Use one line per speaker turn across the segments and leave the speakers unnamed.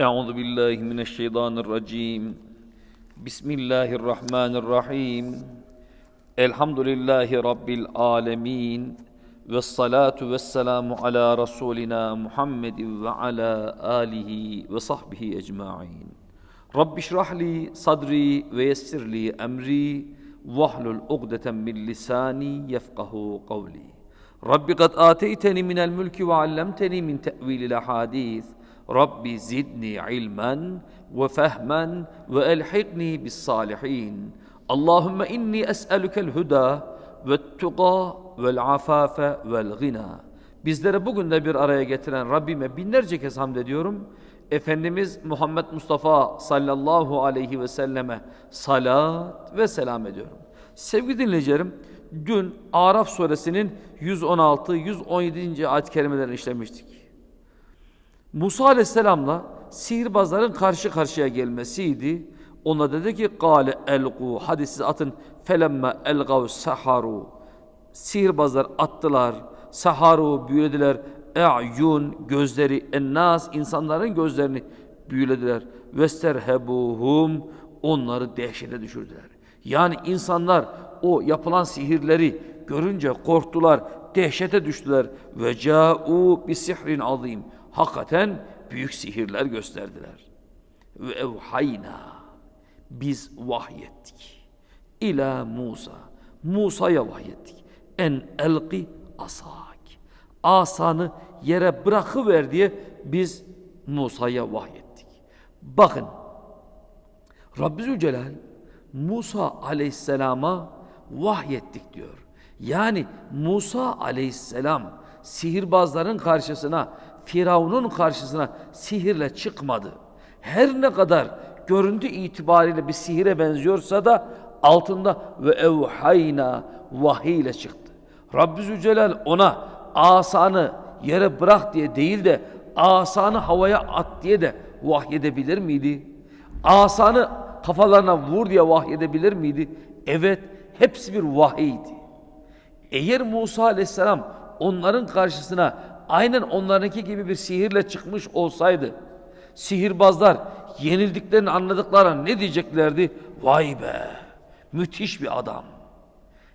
Euzu billahi mineşşeytanirracim. Bismillahirrahmanirrahim. Elhamdülillahi rabbil alamin. Ve salatu ve selamu ala rasulina Muhammedin ve ala alihi ve sahbihi ecmaîn. Rabbi şrahli sadri ve yessirli emri vahlul ugdeten min lisani yefkahu kavli. Rabbi kad ateyteni minel mülki ve allemteni min tevilil hadis. Rabbi zidni ilmen ve fehmen ve elhikni bis salihin. Allahümme inni es'elükel huda ve tuqa vel afafe vel gina. Bizlere bugün de bir araya getiren Rabbime binlerce kez hamd ediyorum. Efendimiz Muhammed Mustafa sallallahu aleyhi ve selleme salat ve selam ediyorum. Sevgili dinleyicilerim, dün Araf suresinin 116-117. ayet kerimelerini işlemiştik. Musa aleyhisselamla sihirbazların karşı karşıya gelmesiydi. Ona dedi ki kâle elqû hadi siz atın felemme elgav saharu sihirbazlar attılar saharu büyülediler e'yun gözleri ennas insanların gözlerini büyülediler vesterhebuhum onları dehşete düşürdüler. Yani insanlar o yapılan sihirleri görünce korktular, dehşete düştüler. Ve ca'u bi sihrin azim. Hakikaten büyük sihirler gösterdiler. Ve evhayna biz vahyettik. İla Musa. Musa'ya vahyettik. En elqi asak. Asanı yere bırakıver diye biz Musa'ya vahyettik. Bakın Rabbi Zülcelal Musa aleyhisselama vahyettik diyor. Yani Musa aleyhisselam sihirbazların karşısına, Firavun'un karşısına sihirle çıkmadı. Her ne kadar görüntü itibariyle bir sihire benziyorsa da altında ve evhayna vahiy ile çıktı. Rabbi Zülcelal ona asanı yere bırak diye değil de asanı havaya at diye de vahyedebilir miydi? Asanı kafalarına vur diye vahyedebilir miydi? Evet, hepsi bir vahiydi. Eğer Musa aleyhisselam onların karşısına aynen onlarınki gibi bir sihirle çıkmış olsaydı, sihirbazlar yenildiklerini anladıklarına ne diyeceklerdi? Vay be, müthiş bir adam.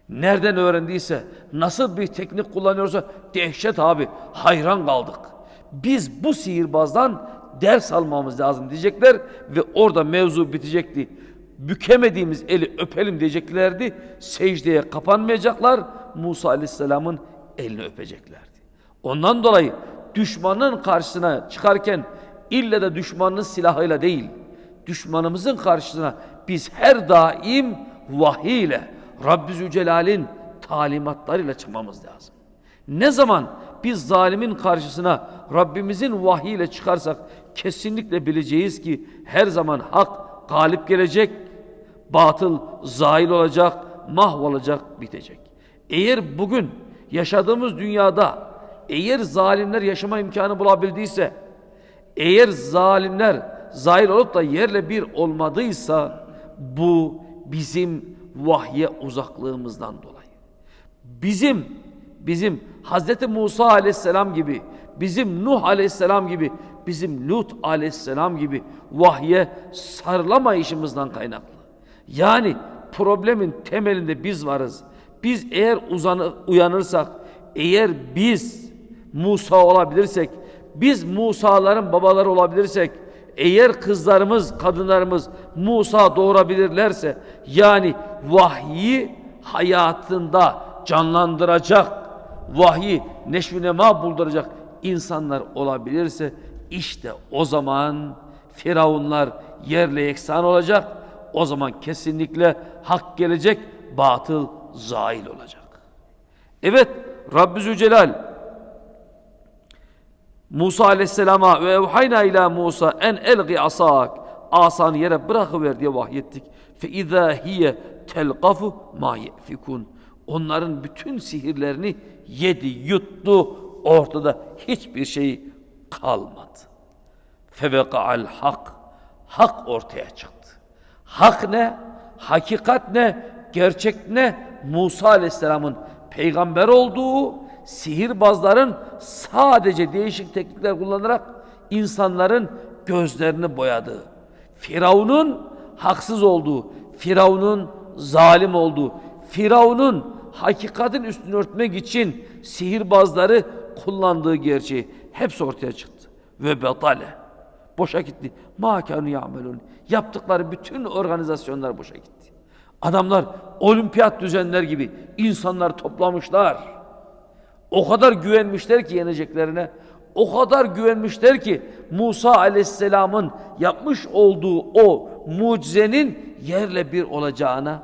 Nereden öğrendiyse, nasıl bir teknik kullanıyorsa dehşet abi, hayran kaldık. Biz bu sihirbazdan ders almamız lazım diyecekler ve orada mevzu bitecekti. Bükemediğimiz eli öpelim diyeceklerdi. Secdeye kapanmayacaklar. Musa Aleyhisselam'ın elini öpeceklerdi. Ondan dolayı düşmanın karşısına çıkarken ille de düşmanın silahıyla değil, düşmanımızın karşısına biz her daim vahiy ile Rabbi Zülcelal'in talimatlarıyla çıkmamız lazım. Ne zaman biz zalimin karşısına Rabbimizin vahiy çıkarsak kesinlikle bileceğiz ki her zaman hak galip gelecek, batıl zail olacak, mahvolacak, bitecek. Eğer bugün yaşadığımız dünyada eğer zalimler yaşama imkanı bulabildiyse, eğer zalimler zail olup da yerle bir olmadıysa bu bizim vahye uzaklığımızdan dolayı. Bizim bizim Hazreti Musa aleyhisselam gibi, bizim Nuh aleyhisselam gibi, bizim Lut aleyhisselam gibi vahye sarılamayışımızdan kaynaklı. Yani problemin temelinde biz varız. Biz eğer uzanı, uyanırsak, eğer biz Musa olabilirsek, biz Musa'ların babaları olabilirsek, eğer kızlarımız, kadınlarımız Musa doğurabilirlerse, yani vahyi hayatında canlandıracak, vahyi neşvinema bulduracak insanlar olabilirse, işte o zaman Firavunlar yerle yeksan olacak, o zaman kesinlikle hak gelecek, batıl zail olacak. Evet, Rabbi Zülcelal Musa aleyhisselama ve evhayna ila Musa en elgi asak asanı yere bırakıver diye vahyettik. Fe izâ hiye telqafu ma yefikun. Onların bütün sihirlerini yedi, yuttu. Ortada hiçbir şey kalmadı. Feveka'al hak. Hak ortaya çıktı. Hak ne? Hakikat ne? Gerçek ne? Musa Aleyhisselam'ın peygamber olduğu, sihirbazların sadece değişik teknikler kullanarak insanların gözlerini boyadı. Firavun'un haksız olduğu, Firavun'un zalim olduğu, Firavun'un hakikatin üstünü örtmek için sihirbazları kullandığı gerçeği hepsi ortaya çıktı. Ve betale. Boşa gitti. Ma kanu ya'melun. Yaptıkları bütün organizasyonlar boşa gitti. Adamlar olimpiyat düzenler gibi insanlar toplamışlar. O kadar güvenmişler ki yeneceklerine. O kadar güvenmişler ki Musa aleyhisselamın yapmış olduğu o mucizenin yerle bir olacağına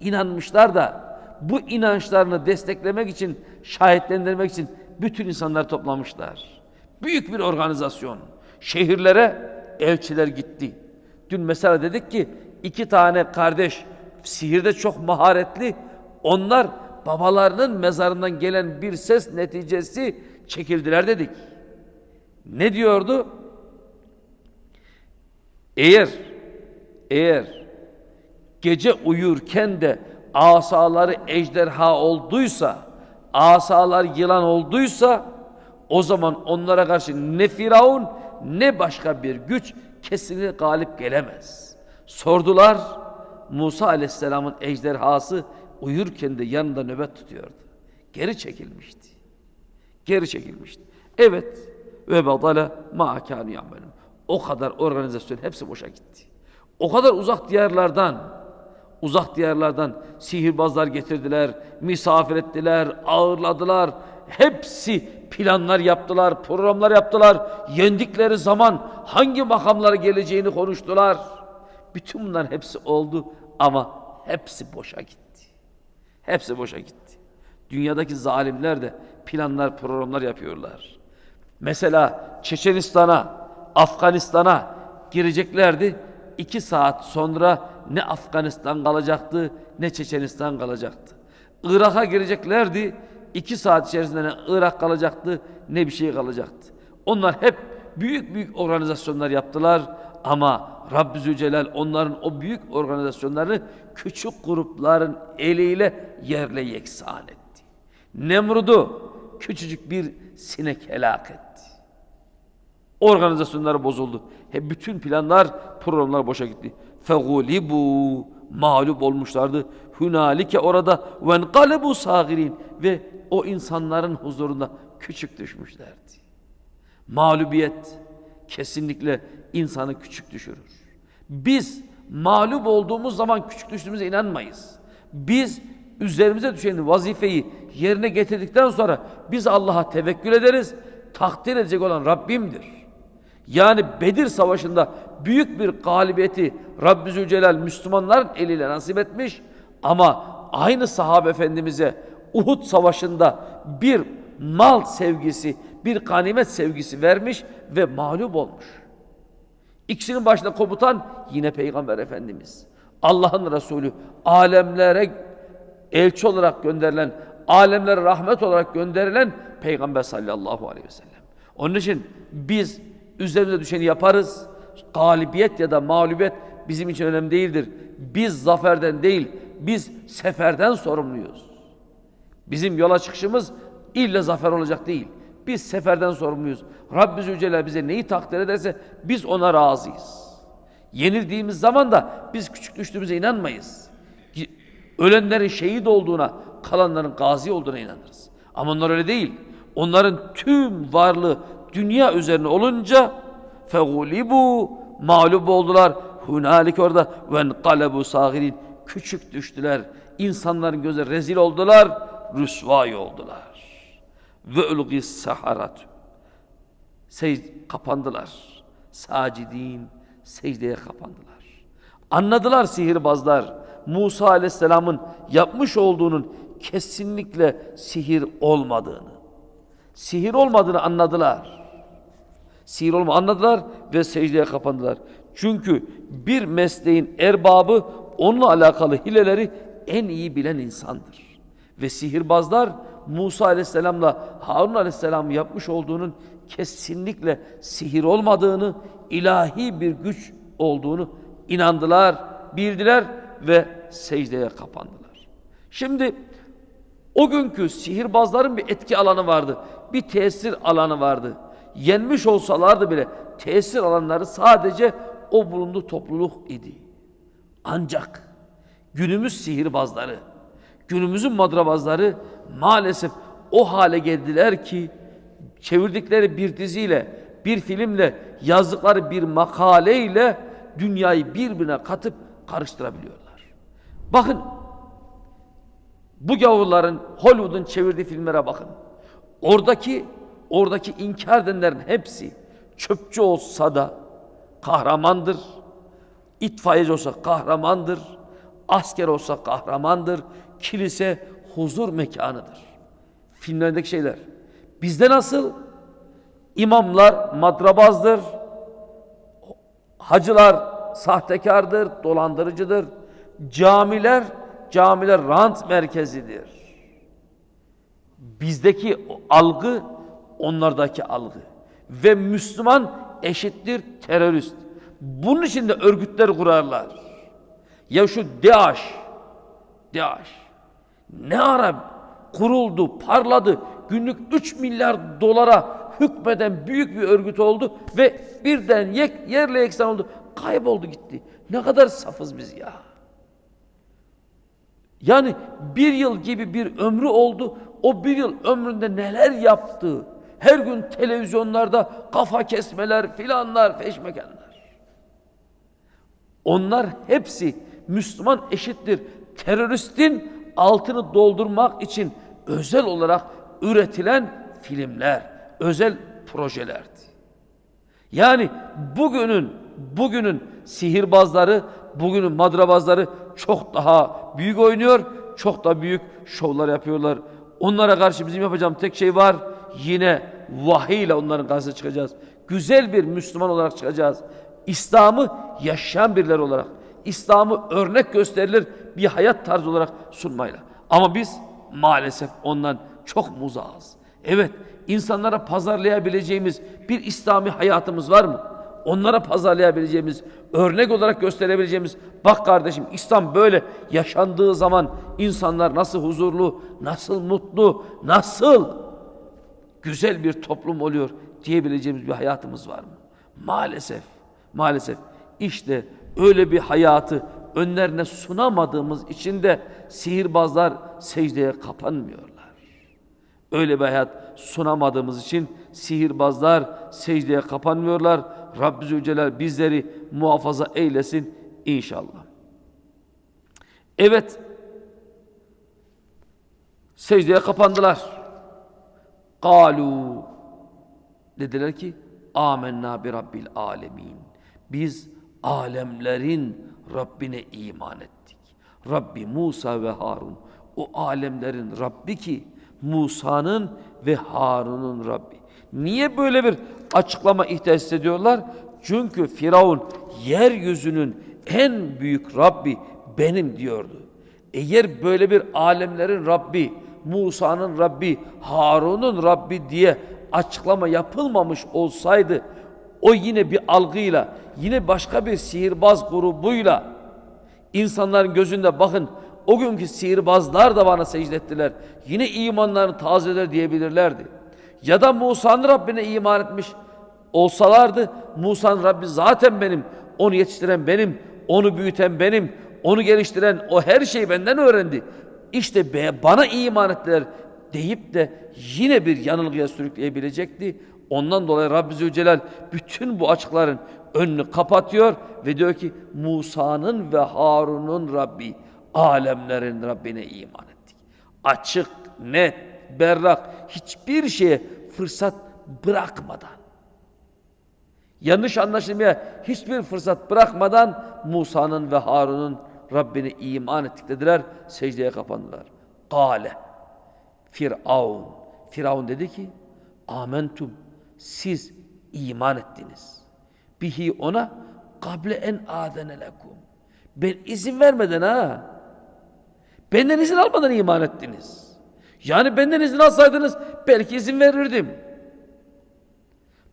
inanmışlar da bu inançlarını desteklemek için, şahitlendirmek için bütün insanlar toplamışlar. Büyük bir organizasyon. Şehirlere elçiler gitti. Dün mesela dedik ki iki tane kardeş sihirde çok maharetli. Onlar babalarının mezarından gelen bir ses neticesi çekildiler dedik. Ne diyordu? Eğer eğer gece uyurken de asaları ejderha olduysa, asalar yılan olduysa o zaman onlara karşı ne Firavun ne başka bir güç kesinlikle galip gelemez. Sordular Musa aleyhisselamın ejderhası uyurken de yanında nöbet tutuyordu. Geri çekilmişti. Geri çekilmişti. Evet ve badala ma kânu. O kadar organizasyon hepsi boşa gitti. O kadar uzak diyarlardan uzak diyarlardan sihirbazlar getirdiler, misafir ettiler, ağırladılar. Hepsi planlar yaptılar, programlar yaptılar. Yendikleri zaman hangi makamlara geleceğini konuştular. Bütün bunların hepsi oldu ama hepsi boşa gitti. Hepsi boşa gitti. Dünyadaki zalimler de planlar, programlar yapıyorlar. Mesela Çeçenistan'a, Afganistan'a gireceklerdi. İki saat sonra ne Afganistan kalacaktı ne Çeçenistan kalacaktı. Irak'a gireceklerdi. iki saat içerisinde ne Irak kalacaktı ne bir şey kalacaktı. Onlar hep büyük büyük organizasyonlar yaptılar ama Rabbi Zülcelal onların o büyük organizasyonları küçük grupların eliyle yerle yeksan etti. Nemrud'u küçücük bir sinek helak etti. Organizasyonlar bozuldu. Hep bütün planlar, programlar boşa gitti. Fegulibu mağlup olmuşlardı. Hünalike orada ve enkalebu sagirin ve o insanların huzurunda küçük düşmüşlerdi. Mağlubiyet kesinlikle insanı küçük düşürür. Biz mağlup olduğumuz zaman küçük düştüğümüze inanmayız. Biz üzerimize düşen vazifeyi yerine getirdikten sonra biz Allah'a tevekkül ederiz. Takdir edecek olan Rabbimdir. Yani Bedir Savaşı'nda büyük bir galibiyeti Rabbi Zülcelal Müslümanların eliyle nasip etmiş ama aynı sahabe efendimize Uhud Savaşı'nda bir mal sevgisi, bir ganimet sevgisi vermiş ve mağlup olmuş. İkisinin başında komutan yine Peygamber Efendimiz. Allah'ın Resulü alemlere elçi olarak gönderilen, alemlere rahmet olarak gönderilen Peygamber sallallahu aleyhi ve sellem. Onun için biz üzerimize düşeni yaparız. Galibiyet ya da mağlubiyet bizim için önemli değildir. Biz zaferden değil, biz seferden sorumluyuz. Bizim yola çıkışımız illa zafer olacak değil. Biz seferden sorumluyuz. Rabbi Zülcelal bize neyi takdir ederse biz ona razıyız. Yenildiğimiz zaman da biz küçük düştüğümüze inanmayız. Ölenlerin şehit olduğuna, kalanların gazi olduğuna inanırız. Ama onlar öyle değil. Onların tüm varlığı dünya üzerine olunca fegulibu mağlup oldular. Hunalik orada ve kalebu sagirin küçük düştüler. İnsanların gözü rezil oldular, rüsvay oldular. Ve ulgis saharat. Sec kapandılar. Sacidin secdeye kapandılar. Anladılar sihirbazlar Musa aleyhisselamın yapmış olduğunun kesinlikle sihir olmadığını. Sihir olmadığını anladılar. Sihir olma anladılar ve secdeye kapandılar. Çünkü bir mesleğin erbabı onunla alakalı hileleri en iyi bilen insandır. Ve sihirbazlar Musa aleyhisselamla Harun aleyhisselam yapmış olduğunun kesinlikle sihir olmadığını, ilahi bir güç olduğunu inandılar, bildiler ve secdeye kapandılar. Şimdi o günkü sihirbazların bir etki alanı vardı, bir tesir alanı vardı. yenmiş olsalardı bile tesir alanları sadece o bulunduğu topluluk idi. Ancak günümüz sihirbazları, günümüzün madrabazları maalesef o hale geldiler ki çevirdikleri bir diziyle, bir filmle, yazdıkları bir makaleyle dünyayı birbirine katıp karıştırabiliyorlar. Bakın bu gavurların Hollywood'un çevirdiği filmlere bakın. Oradaki oradaki inkar edenlerin hepsi çöpçü olsa da kahramandır. İtfaiyeci olsa kahramandır. Asker olsa kahramandır. Kilise huzur mekanıdır. Filmlerdeki şeyler. Bizde nasıl? İmamlar madrabazdır. Hacılar sahtekardır, dolandırıcıdır. Camiler, camiler rant merkezidir. Bizdeki algı onlardaki algı. Ve Müslüman eşittir terörist. Bunun için de örgütler kurarlar. Ya şu DAEŞ, DAEŞ ne ara kuruldu, parladı. Günlük 3 milyar dolara hükmeden büyük bir örgüt oldu ve birden yek, yerle yeksan oldu. Kayboldu gitti. Ne kadar safız biz ya. Yani bir yıl gibi bir ömrü oldu. O bir yıl ömründe neler yaptı? Her gün televizyonlarda kafa kesmeler filanlar, feşmekenler. Onlar hepsi Müslüman eşittir. Teröristin altını doldurmak için özel olarak üretilen filmler, özel projelerdi. Yani bugünün bugünün sihirbazları, bugünün madrabazları çok daha büyük oynuyor, çok da büyük şovlar yapıyorlar. Onlara karşı bizim yapacağım tek şey var. Yine vahiy ile onların karşısına çıkacağız. Güzel bir Müslüman olarak çıkacağız. İslam'ı yaşayan birileri olarak, İslam'ı örnek gösterilir bir hayat tarzı olarak sunmayla. Ama biz maalesef ondan çok muzağız. Evet, insanlara pazarlayabileceğimiz bir İslami hayatımız var mı? Onlara pazarlayabileceğimiz, örnek olarak gösterebileceğimiz, bak kardeşim İslam böyle yaşandığı zaman insanlar nasıl huzurlu, nasıl mutlu, nasıl güzel bir toplum oluyor diyebileceğimiz bir hayatımız var mı? Maalesef, maalesef işte öyle bir hayatı önlerine sunamadığımız için de sihirbazlar secdeye kapanmıyorlar. Öyle bir hayat sunamadığımız için sihirbazlar secdeye kapanmıyorlar. Rabbi Zülcelal bizleri muhafaza eylesin inşallah. Evet, secdeye kapandılar. Kalu dediler ki amenna bi rabbil alemin. Biz alemlerin Rabbine iman ettik. Rabbi Musa ve Harun. O alemlerin Rabbi ki Musa'nın ve Harun'un Rabbi. Niye böyle bir açıklama ihtiyaç hissediyorlar? Çünkü Firavun yeryüzünün en büyük Rabbi benim diyordu. Eğer böyle bir alemlerin Rabbi, Musa'nın Rabbi, Harun'un Rabbi diye açıklama yapılmamış olsaydı o yine bir algıyla, yine başka bir sihirbaz grubuyla insanların gözünde bakın o günkü sihirbazlar da bana secde ettiler. Yine imanlarını tazeler diyebilirlerdi. Ya da Musa'nın Rabbine iman etmiş olsalardı Musa'nın Rabbi zaten benim, onu yetiştiren benim, onu büyüten benim, onu geliştiren o her şeyi benden öğrendi. İşte be, bana iman ettiler deyip de yine bir yanılgıya sürükleyebilecekti. Ondan dolayı Rabbi Zülcelal bütün bu açıkların önünü kapatıyor ve diyor ki Musa'nın ve Harun'un Rabbi, alemlerin Rabbine iman ettik. Açık, net, berrak, hiçbir şeye fırsat bırakmadan, yanlış anlaşılmaya hiçbir fırsat bırakmadan Musa'nın ve Harun'un Rabbine iman ettik dediler, secdeye kapandılar. Kale, Firavun, Firavun dedi ki, amentum, siz iman ettiniz. Bihi ona kable en adene lekum. Ben izin vermeden ha. Benden izin almadan iman ettiniz. Yani benden izin alsaydınız belki izin verirdim.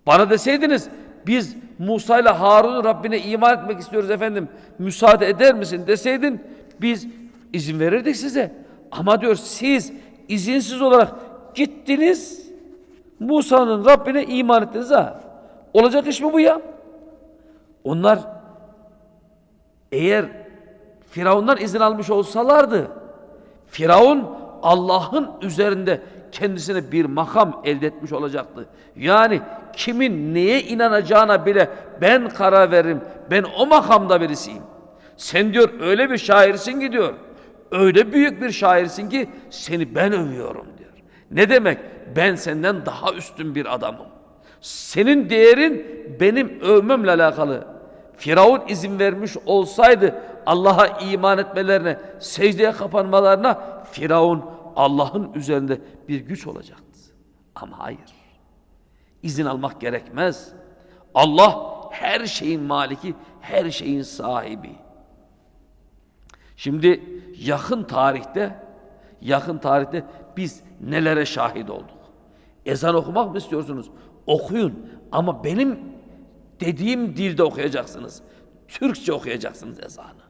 Bana deseydiniz biz Musa ile Harun'un Rabbine iman etmek istiyoruz efendim. Müsaade eder misin deseydin biz izin verirdik size. Ama diyor siz izinsiz olarak gittiniz. Musa'nın Rabbine iman ettiniz ha. Olacak iş mi bu ya? Onlar eğer Firavundan izin almış olsalardı Firavun Allah'ın üzerinde kendisine bir makam elde etmiş olacaktı. Yani kimin neye inanacağına bile ben karar veririm. Ben o makamda birisiyim. Sen diyor öyle bir şairsin ki diyor. Öyle büyük bir şairsin ki seni ben övüyorum diyor. Ne demek? Ben senden daha üstün bir adamım. Senin değerin benim övmemle alakalı. Firavun izin vermiş olsaydı Allah'a iman etmelerine, secdeye kapanmalarına Firavun Allah'ın üzerinde bir güç olacaktı. Ama hayır. İzin almak gerekmez. Allah her şeyin maliki, her şeyin sahibi. Şimdi yakın tarihte yakın tarihte biz nelere şahit olduk? Ezan okumak mı istiyorsunuz? Okuyun ama benim dediğim dilde okuyacaksınız. Türkçe okuyacaksınız ezanı.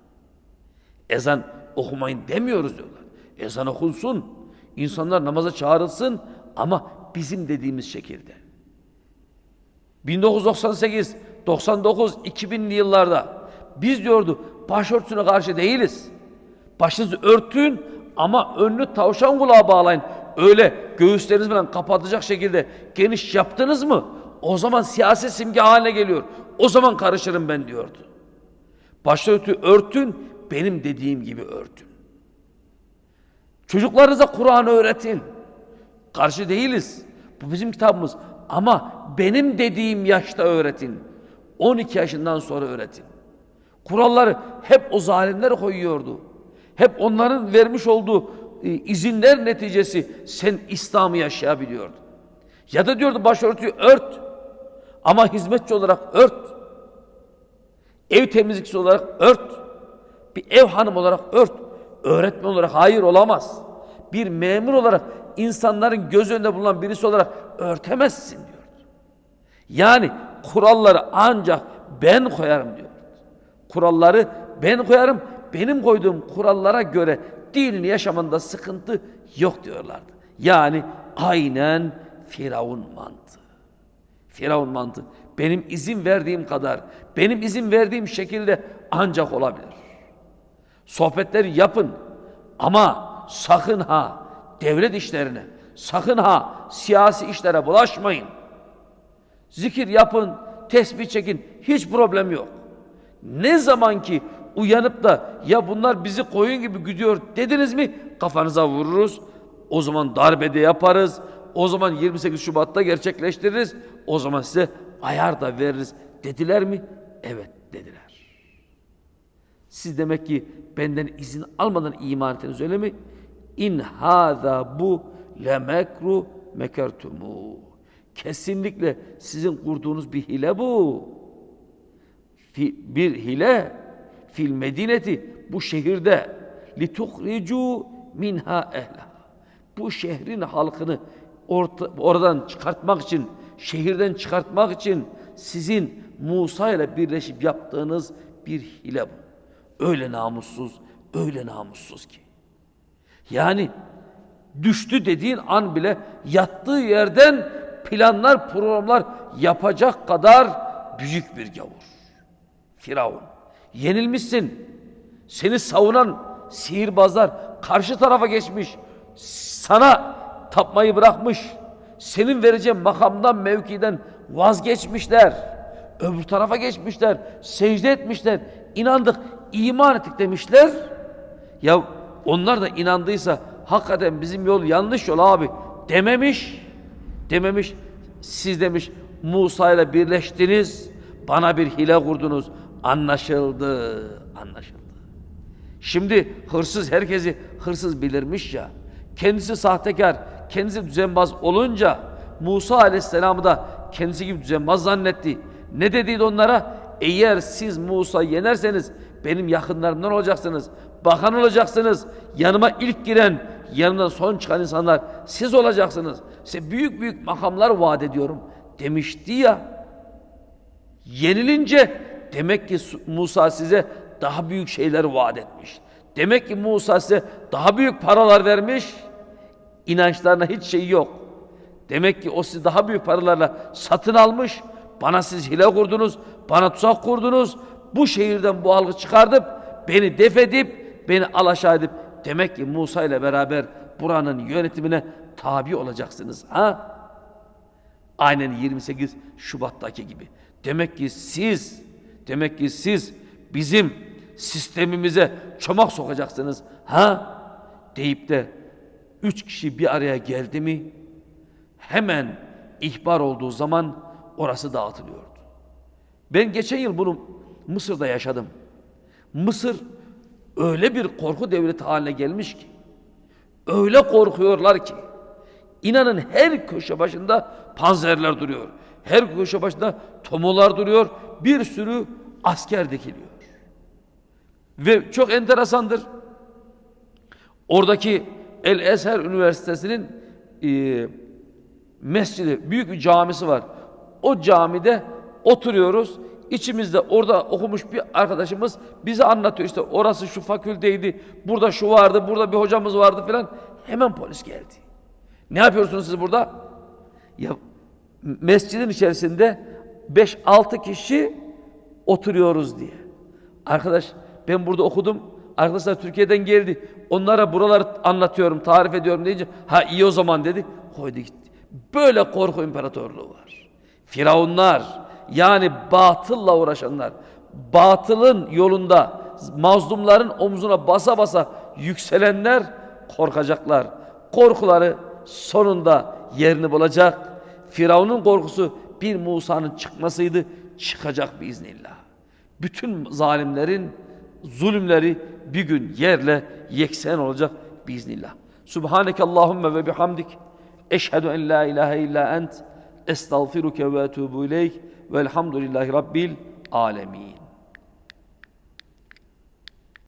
Ezan okumayın demiyoruz diyorlar. Ezan okunsun. İnsanlar namaza çağrılsın ama bizim dediğimiz şekilde. 1998, 99, 2000'li yıllarda biz diyordu başörtüsüne karşı değiliz. Başınızı örtün ama önünü tavşan kulağa bağlayın. Öyle göğüslerinizi kapatacak şekilde geniş yaptınız mı? O zaman siyasi simge haline geliyor. O zaman karışırım ben diyordu. Başörtü örtün, benim dediğim gibi örtün. Çocuklarınıza Kur'an öğretin. Karşı değiliz. Bu bizim kitabımız. Ama benim dediğim yaşta öğretin. 12 yaşından sonra öğretin. Kuralları hep o zalimler koyuyordu. Hep onların vermiş olduğu e, izinler neticesi sen İslam'ı yaşayabiliyordun. Ya da diyordu başörtüyü ört. Ama hizmetçi olarak ört. Ev temizlikçisi olarak ört. Bir ev hanım olarak ört. Öğretmen olarak hayır olamaz. Bir memur olarak insanların göz önünde bulunan birisi olarak örtemezsin diyordu. Yani kuralları ancak ben koyarım diyor. Kuralları ben koyarım. Benim koyduğum kurallara göre dinini yaşamında sıkıntı yok diyorlardı. Yani aynen Firavun mantığı. Firavun mantığı. Benim izin verdiğim kadar, benim izin verdiğim şekilde ancak olabilir. Sohbetleri yapın ama sakın ha devlet işlerine, sakın ha siyasi işlere bulaşmayın. Zikir yapın, tesbih çekin, hiç problem yok. Ne zaman ki uyanıp da ya bunlar bizi koyun gibi güdüyor dediniz mi kafanıza vururuz. O zaman darbede yaparız. O zaman 28 Şubat'ta gerçekleştiririz. O zaman size ayar da veririz dediler mi? Evet dediler. Siz demek ki benden izin almadan iman ettiniz öyle mi? İn hâzâ bu lemekru mekertumu. Kesinlikle sizin kurduğunuz bir hile bu. Bir hile fil medineti bu şehirde lituhricu minha ehla. Bu şehrin halkını orta, oradan çıkartmak için, şehirden çıkartmak için sizin Musa ile birleşip yaptığınız bir hile bu. Öyle namussuz, öyle namussuz ki. Yani düştü dediğin an bile yattığı yerden planlar, programlar yapacak kadar büyük bir gavur. Firavun. Yenilmişsin. Seni savunan sihirbazlar karşı tarafa geçmiş. Sana tapmayı bırakmış. Senin vereceğin makamdan, mevkiden vazgeçmişler. Öbür tarafa geçmişler. Secde etmişler. İnandık, iman ettik demişler. Ya onlar da inandıysa hakikaten bizim yol yanlış yol abi dememiş. Dememiş. Siz demiş Musa ile birleştiniz. Bana bir hile kurdunuz. Anlaşıldı. Anlaşıldı. Şimdi hırsız herkesi hırsız bilirmiş ya. Kendisi sahtekar, kendisi düzenbaz olunca Musa aleyhisselamı da kendisi gibi düzenbaz zannetti. Ne dediydi onlara? Eğer siz Musa yenerseniz benim yakınlarımdan olacaksınız. Bakan olacaksınız. Yanıma ilk giren, yanımdan son çıkan insanlar siz olacaksınız. Size büyük büyük makamlar vaat ediyorum demişti ya. Yenilince demek ki Musa size daha büyük şeyler vaat etmiş. Demek ki Musa size daha büyük paralar vermiş. İnançlarına hiç şey yok. Demek ki o sizi daha büyük paralarla satın almış. Bana siz hile kurdunuz, bana tuzak kurdunuz. Bu şehirden bu algı çıkartıp beni def edip beni alaşağı edip demek ki Musa ile beraber buranın yönetimine tabi olacaksınız. Ha? Aynen 28 Şubat'taki gibi. Demek ki siz, demek ki siz bizim sistemimize çomak sokacaksınız. Ha? Deyip de üç kişi bir araya geldi mi hemen ihbar olduğu zaman orası dağıtılıyordu. Ben geçen yıl bunu Mısır'da yaşadım. Mısır öyle bir korku devleti haline gelmiş ki öyle korkuyorlar ki inanın her köşe başında panzerler duruyor. Her köşe başında tomolar duruyor. Bir sürü asker dikiliyor. Ve çok enteresandır. Oradaki El Ezher Üniversitesi'nin e, mescidi, büyük bir camisi var. O camide oturuyoruz. İçimizde orada okumuş bir arkadaşımız bize anlatıyor işte orası şu fakülteydi, burada şu vardı, burada bir hocamız vardı filan. Hemen polis geldi. Ne yapıyorsunuz siz burada? Ya mescidin içerisinde 5-6 kişi oturuyoruz diye. Arkadaş ben burada okudum. Arkadaşlar Türkiye'den geldi. Onlara buraları anlatıyorum, tarif ediyorum deyince ha iyi o zaman dedi. Koydu gitti. Böyle korku imparatorluğu var. Firavunlar yani batılla uğraşanlar batılın yolunda mazlumların omzuna basa basa yükselenler korkacaklar. Korkuları sonunda yerini bulacak. Firavun'un korkusu bir Musa'nın çıkmasıydı. Çıkacak biiznillah. Bütün zalimlerin zulümleri bir gün yerle yeksen olacak biiznillah. Subhaneke Allahümme ve bihamdik. Eşhedü en la ilahe illa ent. Estağfiruke ve etubu ileyk. Velhamdülillahi Rabbil alemin.